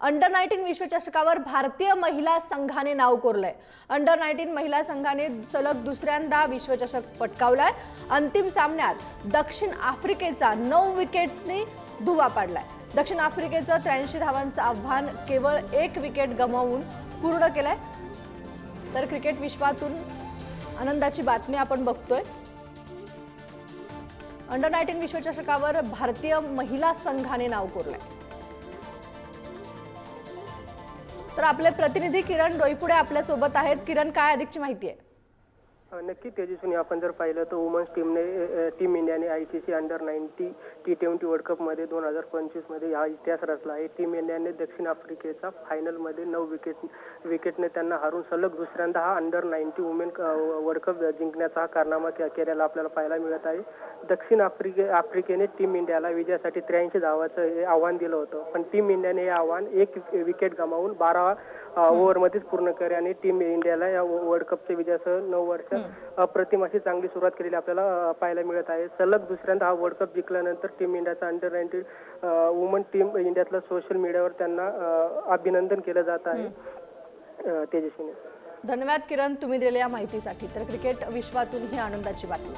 Under nineteen विश्वचषकावर भारतीय महिला संघाने नाव कोरलंय. अंडर नाईन्टीन महिला संघाने सलग दुसऱ्यांदा विश्वचषक पटकावलाय. अंतिम सामन्यात दक्षिण आफ्रिकेचा नऊ विकेट्सनी धुवा पाडलाय. दक्षिण आफ्रिकेचं त्र्याऐंशी धावांचं आव्हान केवळ एक विकेट गमावून पूर्ण केलंय. तर क्रिकेट विश्वातून आनंदाची बातमी आपण बघतोय. अंडर नाईन्टीन विश्वचषकावर भारतीय महिला संघाने नाव कोरलंय. तर आपले प्रतिनिधी किरण डोईपुडे आपल्यासोबत आहेत. किरण काय अधिकची माहिती आहे? नक्की तेजस्वी आपण जर पाहिलं तर वुमन्स टीमने टीम इंडियाने I C C under nineteen T twenty world कपमध्ये दोन हजार पंचवीसमध्ये हा इतिहास रचला आहे. टीम इंडियाने दक्षिण आफ्रिकेचा फायनलमध्ये नऊ विकेट विकेटने त्यांना हारून सलग दुसऱ्यांदा हा under nineteen women world cup जिंकण्याचा हा कारनामा के- केलेला आपल्याला पाहायला मिळत आहे. दक्षिण आफ्रिके आफ्रिकेने टीम इंडियाला विजयासाठी त्र्याऐंशी धावाचं हे आव्हान दिलं होतं. पण टीम इंडियाने हे आव्हान एक विकेट गमावून बारा ओव्हरमध्येच पूर्ण करे आणि टीम इंडियाला या वर्ल्ड कपच्या विजयासह नऊ वर्ष अप्रतिम अशी चांगली सुरुवात केलेली आपल्याला पाहायला मिळत आहे. सलग दुसऱ्यांदा हा वर्ल्ड कप जिंकल्यानंतर टीम इंडियाचा अंडर नाईन्टीन वुमन टीम इंडियातल्या सोशल मीडियावर त्यांना अभिनंदन केलं जात आहे. तेजस्विनी. धन्यवाद किरण तुम्ही दिलेल्या माहितीसाठी. तर क्रिकेट विश्वातून ही आनंदाची बातमी.